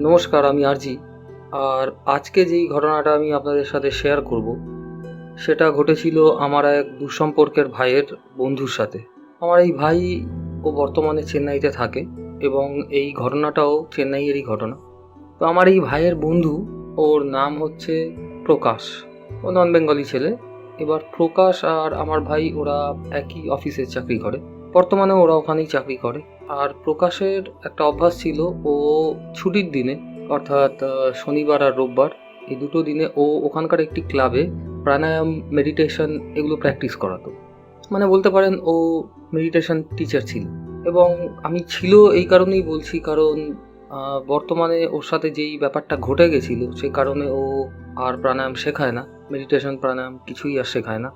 নমস্কার, আমি আরজি। আর আজকে যেই ঘটনাটা আমি আপনাদের সাথে শেয়ার করব, সেটা ঘটেছিল আমার এক দুঃসম্পর্কের ভাইয়ের বন্ধুর সাথে। আমার এই ভাই ও বর্তমানে চেন্নাইতে থাকে এবং এই ঘটনাটাও চেন্নাইয়েরই ঘটনা। তো আমার এই ভাইয়ের বন্ধু, ওর নাম হচ্ছে প্রকাশ। ও নন বেঙ্গলি ছেলে। এবার প্রকাশ আর আমার ভাই, ওরা একই অফিসে চাকরি করে। বর্তমানে ওরা ওখানেই চাকরি করে। আর প্রকাশের একটা অভ্যাস ছিল, ও ছুটির দিনে, অর্থাৎ শনিবার আর রোববার, এই দুটো দিনে ও ওখানকার একটি ক্লাবে প্রাণায়াম, মেডিটেশন এগুলো প্র্যাকটিস করাতো। মানে বলতে পারেন ও মেডিটেশন টিচার ছিল। এবং আমি ছিল এই কারণেই বলছি, কারণ বর্তমানে ওর সাথে যেই ব্যাপারটা ঘটে গেছিল, সে কারণে ও আর প্রাণায়াম শেখায় না, মেডিটেশন, প্রাণায়াম কিছুই আর শেখায় না।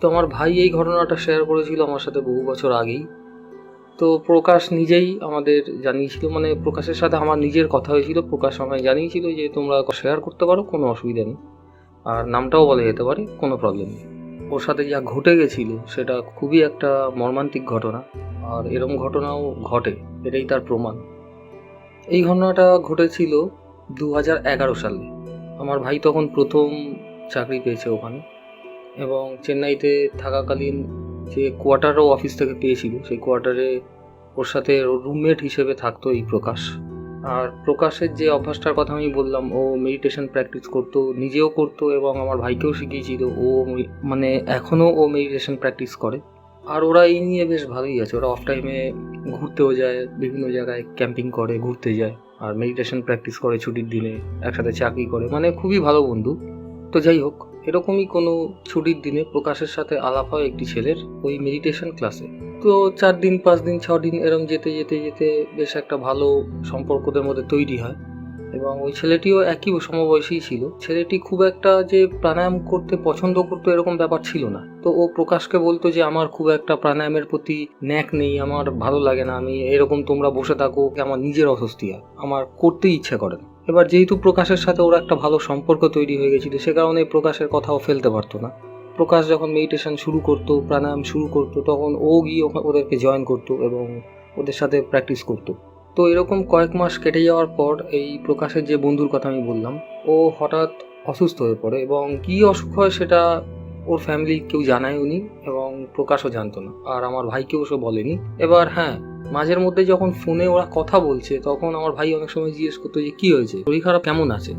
তো আমার ভাই এই ঘটনাটা শেয়ার করেছিল আমার সাথে বহু বছর আগেই। তো প্রকাশ নিজেই আমাদের জানিয়েছিল মানে প্রকাশের সাথে আমার নিজের কথা হয়েছিল, প্রকাশ আমায় জানিয়েছিল যে তোমরা শেয়ার করতে পারো, কোনো অসুবিধা নেই। আর নামটাও বলা যেতে পারে, কোনো প্রবলেম নেই। ওর সাথে যা ঘটে গেছিল, সেটা খুবই একটা মর্মান্তিক ঘটনা। আর এরম ঘটনাও ঘটে, এটাই তার প্রমাণ। এই ঘটনাটা ঘটেছিল দু হাজার এগারো সালে। আমার ভাই তখন প্রথম চাকরি পেয়েছে ওখানে। এবং চেন্নাইতে থাকাকালীন যে কোয়ার্টারও অফিস থেকে পেয়েছিল, সেই কোয়ার্টারে ওর সাথে রুমমেট হিসেবে থাকতো এই প্রকাশ। আর প্রকাশের যে অভ্যাসটার কথা আমি বললাম, ও মেডিটেশন প্র্যাকটিস করতো, নিজেও করতো এবং আমার ভাইকেও শিখিয়েছিল, ও মানে এখনও ও মেডিটেশন প্র্যাকটিস করে। আর ওরা এই নিয়ে বেশ ভালোই আছে, ওরা অফ টাইমে ঘুরতেও যায়, বিভিন্ন জায়গায় ক্যাম্পিং করে, ঘুরতে যায়। আর মেডিটেশন প্র্যাকটিস করে ছুটির দিনে, একসাথে চাকরি করে মানে খুবই ভালো বন্ধু। তো যাই হোক এরকমই কোনো ছুটির দিনে প্রকাশের সাথে আলাপ হয় একটি ছেলের ওই মেডিটেশন ক্লাসে তো চার দিন, পাঁচ দিন, ছ দিন এরম যেতে যেতে যেতে বেশ একটা ভালো সম্পর্কদের মধ্যে তৈরি হয় এবং ওই ছেলেটিও একই সমবয়সী ছিল। ছেলেটি খুব একটা যে প্রাণায়াম করতে পছন্দ করতো এরকম ব্যাপার ছিল না। তো ও প্রকাশকে বলতো যে, আমার খুব একটা প্রাণায়ামের প্রতি ন্যাক নেই, আমার ভালো লাগে না, আমি এরকম তোমরা বসে থাকো, আমার নিজের অস্বস্তি হয়, আমার করতেই ইচ্ছে করে না। এবার যেহেতু প্রকাশের সাথে ওর একটা ভালো সম্পর্ক তৈরি হয়ে গেছিল, সে কারণে প্রকাশের কথাও ফেলতে পারতো না। প্রকাশ যখন মেডিটেশন শুরু করতো, প্রাণায়াম শুরু করতো, তখন ও গিয়ে ওদেরকে জয়েন করতো এবং ওদের সাথে প্র্যাকটিস করতো। তো এরকম কয়েক মাস কেটে যাওয়ার পর এই প্রকাশের যে বন্ধুর কথা আমি বললাম, ও হঠাৎ অসুস্থ হয়ে পড়ে এবং কী অসুখ হয় সেটা ওর ফ্যামিলি কেউ জানায়ওনি এবং প্রকাশও জানতো না। আর আমার ভাইকেও সে বলেনি। এবার হ্যাঁ মাঝের মধ্যে যখন ফোনে ওরা কথা বলছে, তখন আমার ভাই অনেক সময় জিজ্ঞেস করতো যে, কী হয়েছে? শরীর খারাপ? কেমন আছে?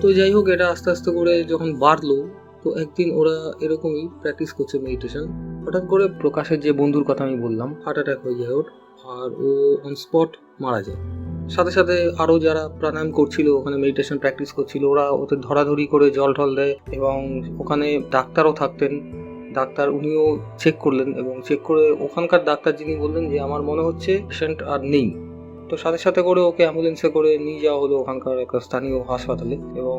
তো যাই হোক, এটা আস্তে আস্তে করে যখন বাড়লো, তো একদিন ওরা এরকমই প্র্যাকটিস করছে মেডিটেশন হঠাৎ করে প্রকাশের যে বন্ধুর কথা আমি বললাম হার্ট অ্যাটাক হয়ে যায় ওর, আর ও অন স্পট মারা যায়। সাথে সাথে আরও যারা প্রাণায়াম করছিল, ওখানে মেডিটেশন প্র্যাকটিস করছিল, ওরা ওদের ধরাধরি করে জল টল দেয় এবং ওখানে ডাক্তারও থাকতেন। ডাক্তার উনিও চেক করলেন এবং চেক করে ওখানকার ডাক্তার যিনি বললেন যে, আমার মনে হচ্ছে পেশেন্ট আর নেই। তো সাথে সাথে করে ওকে অ্যাম্বুলেন্সে করে নিয়ে যাওয়া হলো ওখানকার একটা স্থানীয় হাসপাতালে এবং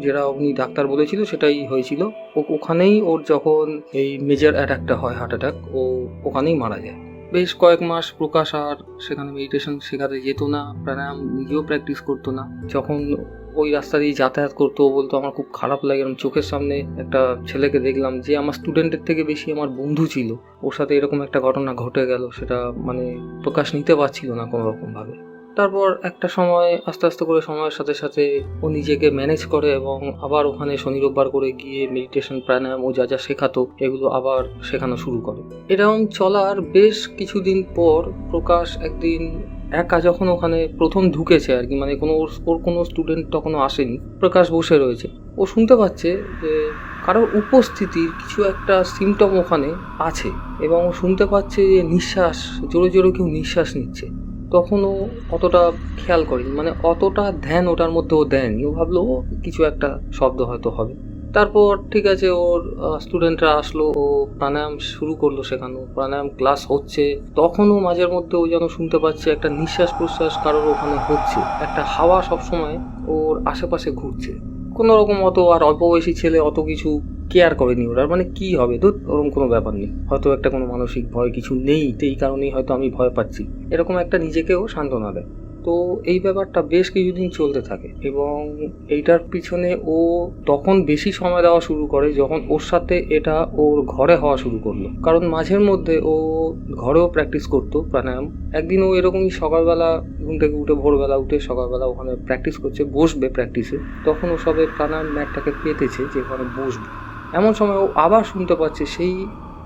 যেটা উনি ডাক্তার বলেছিল সেটাই হয়েছিল। ও ওখানেই ওর যখন এই মেজর অ্যাটাকটা হয় হার্ট অ্যাটাক ও ওখানেই মারা যায়। বেশ কয়েক মাস প্রকাশ আর সেখানে মেডিটেশন শেখাতে যেত না, প্রাণায়াম নিজেও প্র্যাকটিস করতো না। যখন ওই রাস্তা দিয়ে যাতায়াত করতো বলতো, আমার খুব খারাপ লাগে। আমি চোখের সামনে একটা ছেলেকে দেখলাম যে আমার স্টুডেন্টের থেকে বেশি আমার বন্ধু ছিল। ওর সাথে এরকম একটা ঘটনা ঘটে গেল, সেটা মানে প্রকাশ নিতে পারছিল না কোনো রকমভাবে তারপর একটা সময়, আস্তে আস্তে করে সময়ের সাথে সাথে ও নিজেকে ম্যানেজ করে এবং আবার ওখানে শনি রোববার করে গিয়ে মেডিটেশন প্রাণায়াম ও যা যা শেখাতো, এগুলো আবার শেখানো শুরু করে। এরকম চলার বেশ কিছুদিন পর প্রকাশ একদিন একা যখন ওখানে প্রথম ঢুকেছে আর কি মানে কোনো ওর কোনো স্টুডেন্ট তখনও আসেনি, প্রকাশ বসে রয়েছে। ও শুনতে পাচ্ছে যে কারোর উপস্থিতির কিছু একটা সিমটম ওখানে আছে এবং শুনতে পাচ্ছে যে নিঃশ্বাস, জোরে জোরে কেউ নিঃশ্বাস নিচ্ছে। তখনও অতটা খেয়াল করেনি। মানে অতটা ধ্যান ওটার মধ্যে ও দেয়নি। ও ভাবলো, ও, কিছু একটা শব্দ হয়তো হবে। তারপর ঠিক আছে, ওর স্টুডেন্টরা আসলো, ও প্রাণায়াম শুরু করল শেখানো প্রাণায়াম ক্লাস হচ্ছে। তখনও মাঝের মধ্যে ও যেন শুনতে পাচ্ছে একটা নিঃশ্বাস প্রশ্বাস কারোর ওখানে হচ্ছে। একটা হাওয়া সবসময় ওর আশেপাশে ঘুরছে। কোনো রকম অত আর অল্প বয়সী ছেলে অত কিছু কেয়ার করেনি ওরা মানে কি হবে? তো ওরকম কোনো ব্যাপার নেই। হয়তো একটা কোনো মানসিক ভয় কিছু নেই, তো এই কারণেই হয়তো আমি ভয় পাচ্ছি। এরকম একটা নিজেকেও সান্ত্বনা দেয়। তো এই ব্যাপারটা বেশ কিছুদিন চলতে থাকে এবং এইটার পিছনে ও তখন বেশি সময় দেওয়া শুরু করে যখন ওর সাথে এটা ওর ঘরে হওয়া শুরু করল। কারণ মাঝের মধ্যে ও ঘরেও প্র্যাকটিস করতো প্রাণায়াম। একদিন ও এরকমই সকালবেলা ঘুম থেকে উঠে ভোরবেলা উঠে সকালবেলা ওখানে প্র্যাকটিস করছে, বসবে প্র্যাকটিসে তখন ও সবে প্রাণায়াম ম্যাটটাকে পেতেছে যে ওখানে বসবে। এমন সময় ও আবার শুনতে পাচ্ছে সেই,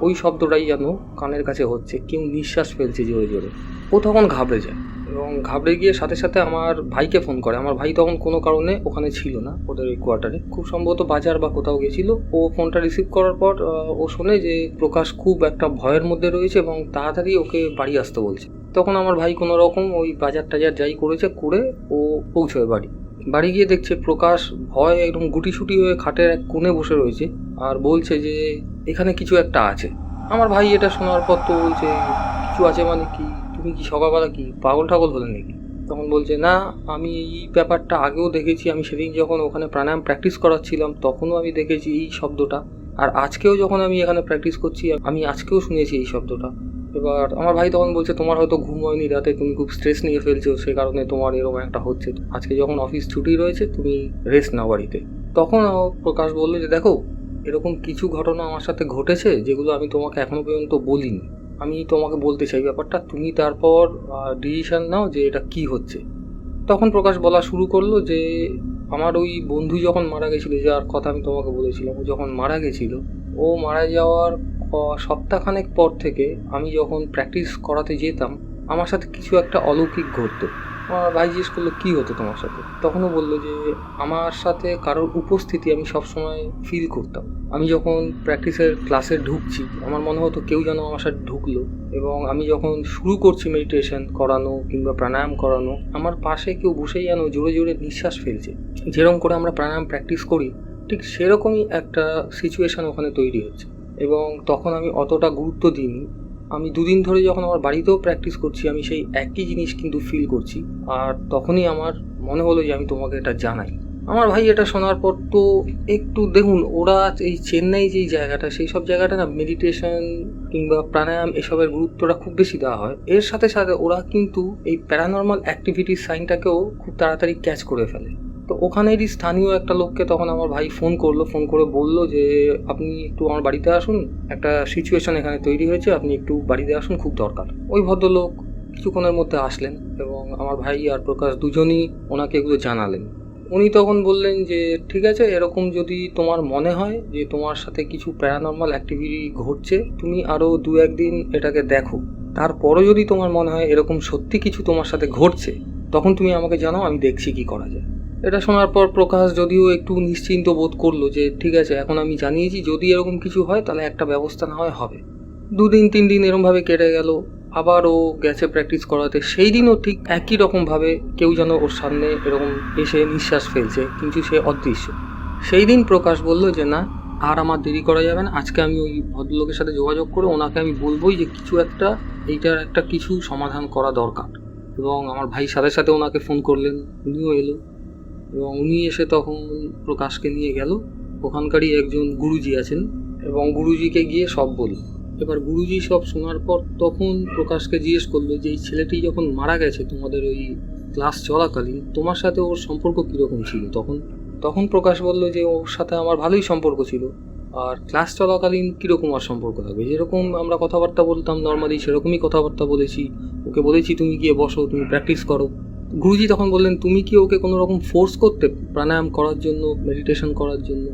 ওই শব্দটাই যেন কানের কাছে হচ্ছে। কেউ নিঃশ্বাস ফেলছে জোরে জোরে। ও তখন ঘাবড়ে যায়। এবং ঘাবড়ে গিয়ে সাথে সাথে আমার ভাইকে ফোন করে। আমার ভাই তখন কোনো কারণে ওখানে ছিল না, ওদের ওই কোয়ার্টারে খুব সম্ভবত বাজার বা কোথাও গেছিল। ও ফোনটা রিসিভ করার পর ও শোনে যে প্রকাশ খুব একটা ভয়ের মধ্যে রয়েছে এবং তাড়াতাড়ি ওকে বাড়ি আসতে বলছে। তখন আমার ভাই কোনো রকম ওই বাজার টাজার যাই করেছে, করে ও পৌঁছয় বাড়ি। বাড়ি গিয়ে দেখছে প্রকাশ ভয় একদম গুটিসুটি হয়ে খাটের এক কোণে বসে রয়েছে আর বলছে যে, এখানে কিছু একটা আছে। আমার ভাই এটা শোনার পর তো বলছে, কিছু আছে মানে কি? তুমি কি সকালবেলা কি পাগল ঠাগল হলে নাকি? তখন বলছে, না, আমি এই ব্যাপারটা আগেও দেখেছি। আমি সেদিন যখন ওখানে প্রাণায়াম প্র্যাকটিস করাচ্ছিলাম, তখনও আমি দেখেছি এই শব্দটা। আর আজকেও যখন আমি এখানে প্র্যাকটিস করছি, আমি আজকেও শুনেছি এই শব্দটা। এবার আমার ভাই তখন বলছে, তোমার হয়তো ঘুম হয়নি রাতে, তুমি খুব স্ট্রেস নিয়ে ফেলছো, সে কারণে তোমার এরকম একটা হচ্ছে। আজকে যখন অফিস ছুটি রয়েছে, তুমি রেস্ট নাও বাড়িতে। তখন প্রকাশ বলল যে, দেখো, এরকম কিছু ঘটনা আমার সাথে ঘটেছে, যেগুলো আমি তোমাকে এখনও পর্যন্ত বলিনি। আমি তোমাকে বলতে চাই ব্যাপারটা, তুমি তারপর ডিসিশন নাও যে এটা কি হচ্ছে। তখন প্রকাশ বলা শুরু করল যে, আমার ওই বন্ধু যখন মারা গেছিল, যার কথা আমি তোমাকে বলেছিলাম, ও যখন মারা গেছিল, ও মারা যাওয়ার সপ্তাহখানেক পর থেকে আমি যখন প্র্যাকটিস করাতে যেতাম, আমার সাথে কিছু একটা অলৌকিক ঘটতো। ভাই জিজ্ঞেস করল কী হতো তোমার সাথে? তখনও বলল যে, আমার সাথে কারোর উপস্থিতি আমি সবসময় ফিল করতাম। আমি যখন প্র্যাকটিসের ক্লাসে ঢুকছি, আমার মনে হতো কেউ যেন আমার সাথে ঢুকলো এবং আমি যখন শুরু করছি মেডিটেশন করানো কিংবা প্রাণায়াম করানো, আমার পাশে কেউ বসেই যেন জোরে জোরে নিঃশ্বাস ফেলছে। যেরকম করে আমরা প্রাণায়াম প্র্যাকটিস করি, ঠিক সেরকমই একটা সিচুয়েশন ওখানে তৈরি হচ্ছে। এবং তখন আমি অতটা গুরুত্ব দিইনি। আমি দুদিন ধরে যখন আমার বাড়িতেও প্র্যাকটিস করছি, আমি সেই একই জিনিস কিন্তু ফিল করছি। আর তখনই আমার মনে হলো যে আমি তোমাকে এটা জানাই। আমার ভাই এটা শোনার পর তো একটু দেখুন, ওরা এই চেন্নাই যেই জায়গাটা, সেই সব জায়গাটা না মেডিটেশন কিংবা প্রাণায়াম এসবের গুরুত্বটা খুব বেশি দেওয়া হয়। এর সাথে সাথে ওরা কিন্তু এই প্যারানর্মাল অ্যাক্টিভিটির সাইনটাকেও খুব তাড়াতাড়ি ক্যাচ করে ফেলে। তো ওখানেরই স্থানীয় একটা লোককে তখন আমার ভাই ফোন করল, ফোন করে বলল যে, আপনি একটু আমার বাড়িতে আসুন, একটা সিচুয়েশন এখানে তৈরি হয়েছে, আপনি একটু বাড়িতে আসুন, খুব দরকার। ওই ভদ্রলোক কিছুক্ষণের মধ্যে আসলেন এবং আমার ভাই আর প্রকাশ দুজনই ওনাকে এগুলো জানালেন। উনি তখন বললেন যে, ঠিক আছে, এরকম যদি তোমার মনে হয় যে, তোমার সাথে কিছু প্যারানর্মাল অ্যাক্টিভিটি ঘটছে, তুমি আরও দু একদিন এটাকে দেখো। তারপরও যদি তোমার মনে হয় এরকম সত্যি কিছু তোমার সাথে ঘটছে, তখন তুমি আমাকে জানাও, আমি দেখছি কি করা যায়। এটা শোনার পর প্রকাশ যদিও একটু নিশ্চিন্ত বোধ করল যে, ঠিক আছে, এখন আমি জানিয়েছি, যদি এরকম কিছু হয়, তাহলে একটা ব্যবস্থা না হয় হবে। দুদিন, তিন দিন এরমভাবে কেটে গেল। আবার ও গেছে প্র্যাকটিস করাতে। সেই দিনও ঠিক একই রকমভাবে কেউ যেন ওর সামনে এরকম এসে নিঃশ্বাস ফেলছে, কিন্তু সে অদৃশ্য। সেই দিন প্রকাশ বলল যে, না, আর আমার দেরি করা যাবে না। আজকে আমি ওই ভদ্রলোকের সাথে যোগাযোগ করে ওনাকে আমি বলবোই যে, কিছু একটা, এইটার একটা কিছু সমাধান করা দরকার। এবং আমার ভাই সাথে সাথে ওনাকে ফোন করলেন। উনিও এলো। এবং উনি এসে তখন প্রকাশকে নিয়ে গেল। ওখানকারই একজন গুরুজি আছেন এবং গুরুজিকে গিয়ে সব বলল। এবার গুরুজি সব শোনার পর তখন প্রকাশকে জিজ্ঞেস করল যে, এই ছেলেটি যখন মারা গেছে তোমাদের ওই ক্লাস চলাকালীন, তোমার সাথে ওর সম্পর্ক কীরকম ছিল? তখন তখন প্রকাশ বলল যে, ওর সাথে আমার ভালোই সম্পর্ক ছিল। আর ক্লাস চলাকালীন কীরকম আর সম্পর্ক থাকবে? যেরকম আমরা কথাবার্তা বলতাম, নর্মালি সেরকমই কথাবার্তা বলেছি। ওকে বলেছি, তুমি গিয়ে বসো, তুমি প্র্যাকটিস করো। গুরুজি তখন বললেন, তুমি কি ওকে কোনো রকম ফোর্স করতে প্রাণায়াম করার জন্য মেডিটেশন করার জন্য?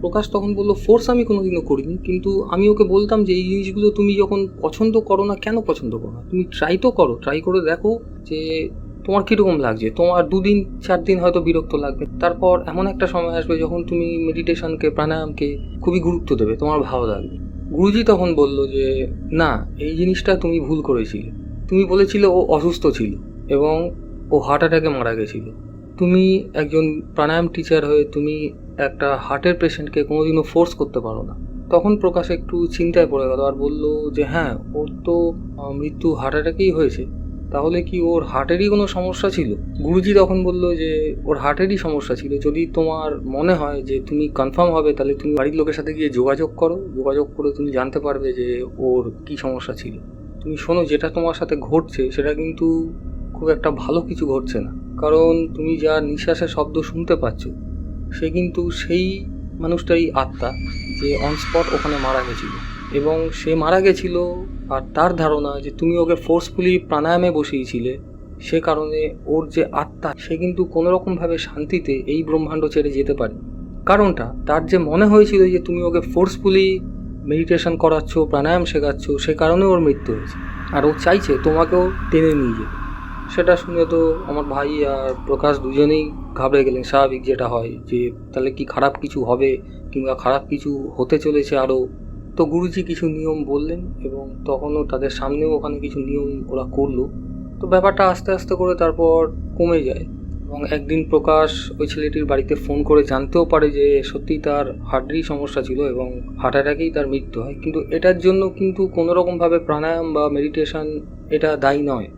প্রকাশ তখন বলল ফোর্স আমি কোনোদিনও করিনি, কিন্তু আমি ওকে বলতাম যে, এই জিনিসগুলো তুমি যখন পছন্দ করো না, কেন পছন্দ করো না? তুমি ট্রাই তো করো ট্রাই করে দেখো যে, তোমার কীরকম লাগছে? তোমার দুদিন, চার দিন হয়তো বিরক্ত লাগবে। তারপর এমন একটা সময় আসবে যখন তুমি মেডিটেশনকে প্রাণায়ামকে খুবই গুরুত্ব দেবে, তোমার ভালো লাগবে। গুরুজি তখন বলল যে, না, এই জিনিসটা তুমি ভুল করেছিলে। তুমি বলেছিলে ও অসুস্থ ছিল এবং ও হার্ট অ্যাটাকে মারা গেছিল। তুমি একজন প্রাণায়াম টিচার হয়ে তুমি একটা হার্টের পেশেন্টকে কোনোদিনও ফোর্স করতে পারো না। তখন প্রকাশ একটু চিন্তায় পড়ে গেল আর বলল যে হ্যাঁ ওর তো মৃত্যু হার্ট অ্যাটাকেই হয়েছে। তাহলে কি ওর হার্টেরই কোনো সমস্যা ছিল? গুরুজি তখন বলল যে, ওর হার্টেরই সমস্যা ছিল। যদি তোমার মনে হয় যে তুমি কনফার্ম হবে, তাহলে তুমি বাড়ির লোকের সাথে গিয়ে যোগাযোগ করো। যোগাযোগ করে তুমি জানতে পারবে যে ওর কী সমস্যা ছিল। তুমি শোনো, যেটা তোমার সাথে ঘটছে, সেটা কিন্তু খুব একটা ভালো কিছু ঘটছে না। কারণ তুমি যার নিঃশ্বাসের শব্দ শুনতে পাচ্ছ, সে কিন্তু সেই মানুষটারই আত্মা যে অনস্পট ওখানে মারা গেছিল। এবং সে মারা গেছিল আর তার ধারণা যে তুমি ওকে ফোর্সফুলি প্রাণায়ামে বসিয়েছিলে, সে কারণে ওর যে আত্মা, সে কিন্তু কোনোরকমভাবে শান্তিতে এই ব্রহ্মাণ্ড ছেড়ে যেতে পারে। কারণটা তার যে মনে হয়েছিল যে তুমি ওকে ফোর্সফুলি মেডিটেশন করাচ্ছ, প্রাণায়াম শেখাচ্ছ, সে কারণে ওর মৃত্যু হয়েছে। আর ও চাইছে তোমাকেও টেনে নিয়ে যেতে। সেটা শুনে তো আমার ভাই আর প্রকাশ দুজনেই ঘাবড়ে গেলেন, স্বাভাবিক যেটা হয় যে, তাহলে কি খারাপ কিছু হবে কিংবা খারাপ কিছু হতে চলেছে আরও? তো গুরুজি কিছু নিয়ম বললেন এবং তখনও তাদের সামনেও ওখানে কিছু নিয়ম ওরা করল। তো ব্যাপারটা আস্তে আস্তে করে তারপর কমে যায় এবং একদিন প্রকাশ ওই ছেলেটির বাড়িতে ফোন করে জানতেও পারে যে সত্যিই তার হার্টেরই সমস্যা ছিল এবং হার্ট অ্যাটাকেই তার মৃত্যু হয়। কিন্তু এটার জন্য কিন্তু কোনোরকমভাবে প্রাণায়াম বা মেডিটেশন এটা দায়ী নয়।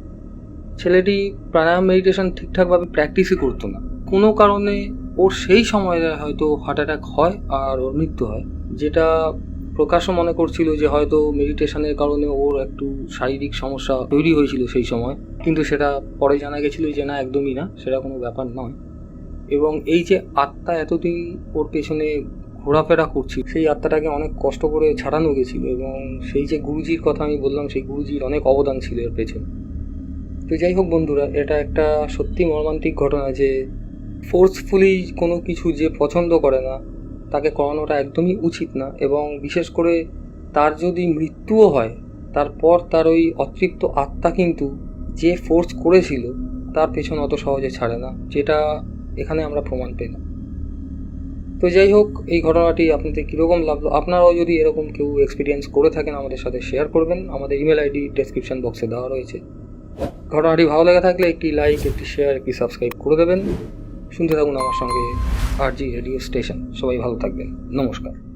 ছেলেটি প্রাণায়াম মেডিটেশন ঠিকঠাকভাবে প্র্যাকটিসই করতো না। কোনো কারণে ওর সেই সময়ে হয়তো হার্ট অ্যাটাক হয় আর ওর মৃত্যু হয়। যেটা প্রকাশও মনে করছিল যে হয়তো মেডিটেশনের কারণে ওর একটু শারীরিক সমস্যা তৈরি হয়েছিল সেই সময়। কিন্তু সেটা পরে জানা গেছিল যে না, একদমই না, সেটা কোনো ব্যাপার নয়। এবং এই যে আত্মা এতদিন ওর পেছনে ঘোরাফেরা করছি সেই আত্মাটাকে অনেক কষ্ট করে ছাড়ানো গেছিল এবং সেই যে গুরুজির কথা আমি বললাম, সেই গুরুজির অনেক অবদান ছিল এর পেছনে। তো যাই হোক বন্ধুরা, এটা একটা সত্যি মর্মান্তিক ঘটনা যে ফোর্সফুলি কোনো কিছু যে পছন্দ করে না, তাকে করানোটা একদমই উচিত না। এবং বিশেষ করে তার যদি মৃত্যুও হয়, তারপর তার ওই অতৃপ্ত আত্মা কিন্তু যে ফোর্স করেছিল, তার পেছন অত সহজে ছাড়ে না, যেটা এখানে আমরা প্রমাণ পেলাম তো যাই হোক, এই ঘটনাটি আপনাদের কীরকম লাগল, আপনারাও যদি এরকম কেউ এক্সপিরিয়েন্স করে থাকেন আমাদের সাথে শেয়ার করবেন। আমাদের ইমেল আইডি ডেসক্রিপশন বক্সে দেওয়া রয়েছে। ঘটনাটি ভালো লেগে থাকলে একটি লাইক একটি শেয়ার একটি সাবস্ক্রাইব করে দেবেন। শুনতে থাকুন আমার সঙ্গে আর জি রেডিও স্টেশন সবাই ভালো থাকবেন। নমস্কার।